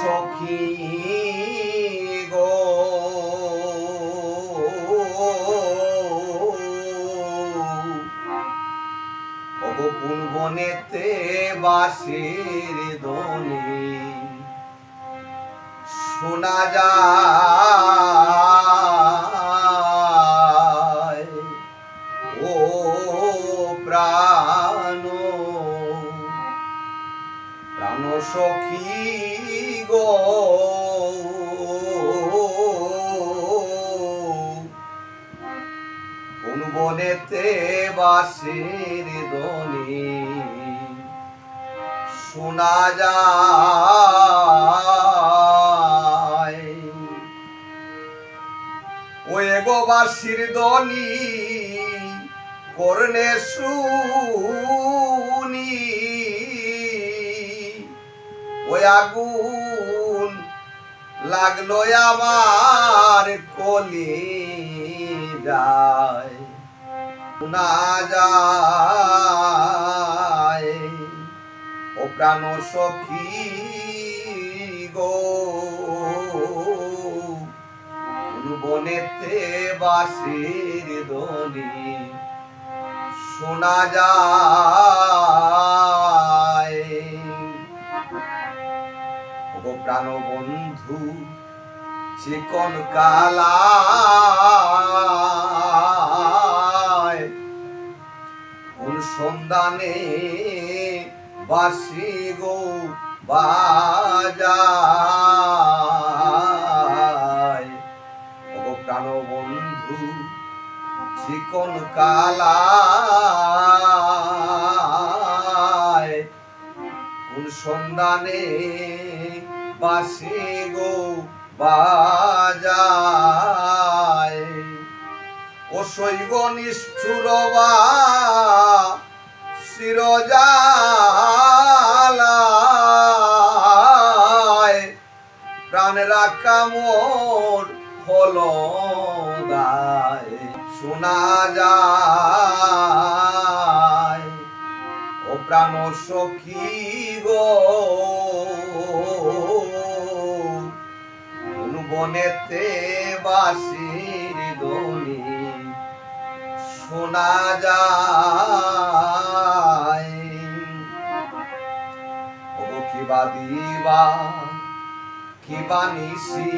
সখী গো। কোন বনেতে বাসের দনে শোনা যায়। বাসের দনে শোনা যায়, ওই গো দনি করনে শুনি। ওই আগুন লাগল আমার কলি যায়। যায়। ও প্রাণ সখী গো বাসির দনি শোনা যায়। ও প্রাণ বন্ধু চিকন কালায় সন্ধানে বাসি গো বাজায় ও প্রাণ বন্ধু চিকন কালায়, কোন সন্ধানে বাসি গো বাজায় ও শৈব নিষ্ঠুরবা শিরজালায় প্রাণ রাখা মোর হল শোনা যায়। ও প্রাণ সখী গো বনেতে বাসির দনি শোনা যায়। কিবা দিবা কিবা নিশি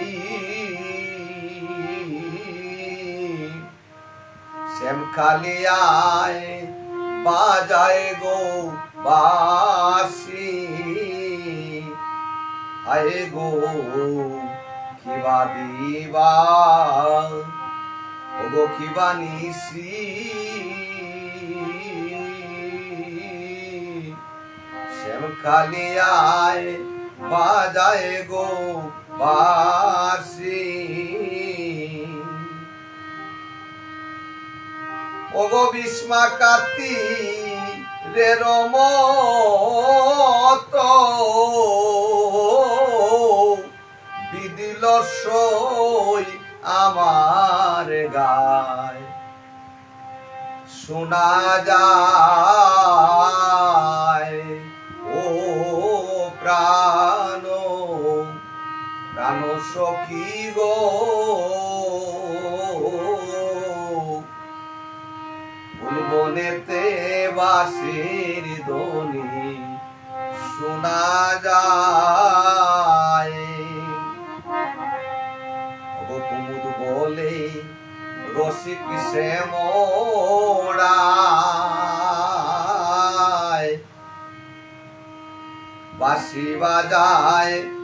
শ্যাম কালিয়ায় বাজায় গো বাসি। আয় গো কিবা দিবা গো কিবা নিশি কালিয়ায় বাজায় গো বাসি। ওগো বিস্মা কাতি রে রমত বিদিল সই আমার গায়। শোনা যায় সখী গো? বনেতে বাসির দনি শোনা যায়। কুমুদ বলে রসিক সে মোড়ায় বাসি বাজায়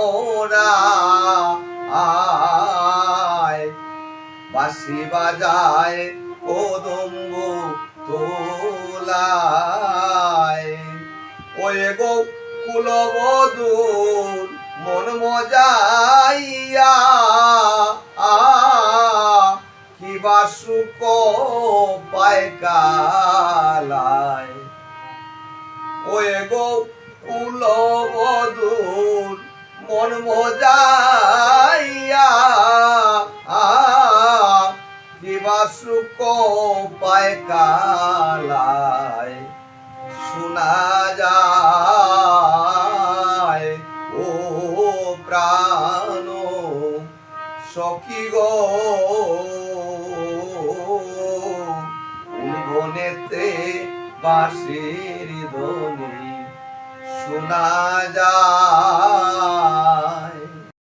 মোরা আয়। বাসি বাজায় কদম্ব তোলায়। ওয়ে গো কুলবধূর মন মজাইয়া কিবা সুখ পায়কালায় ওয়ে গো কুলবধূর মজাইয়া? আ বাসুক পায় কালায় শোনা যায়, ও প্রাণ সখী গো। বনেতে বাঁশির ধ্বনি শোনা যায়।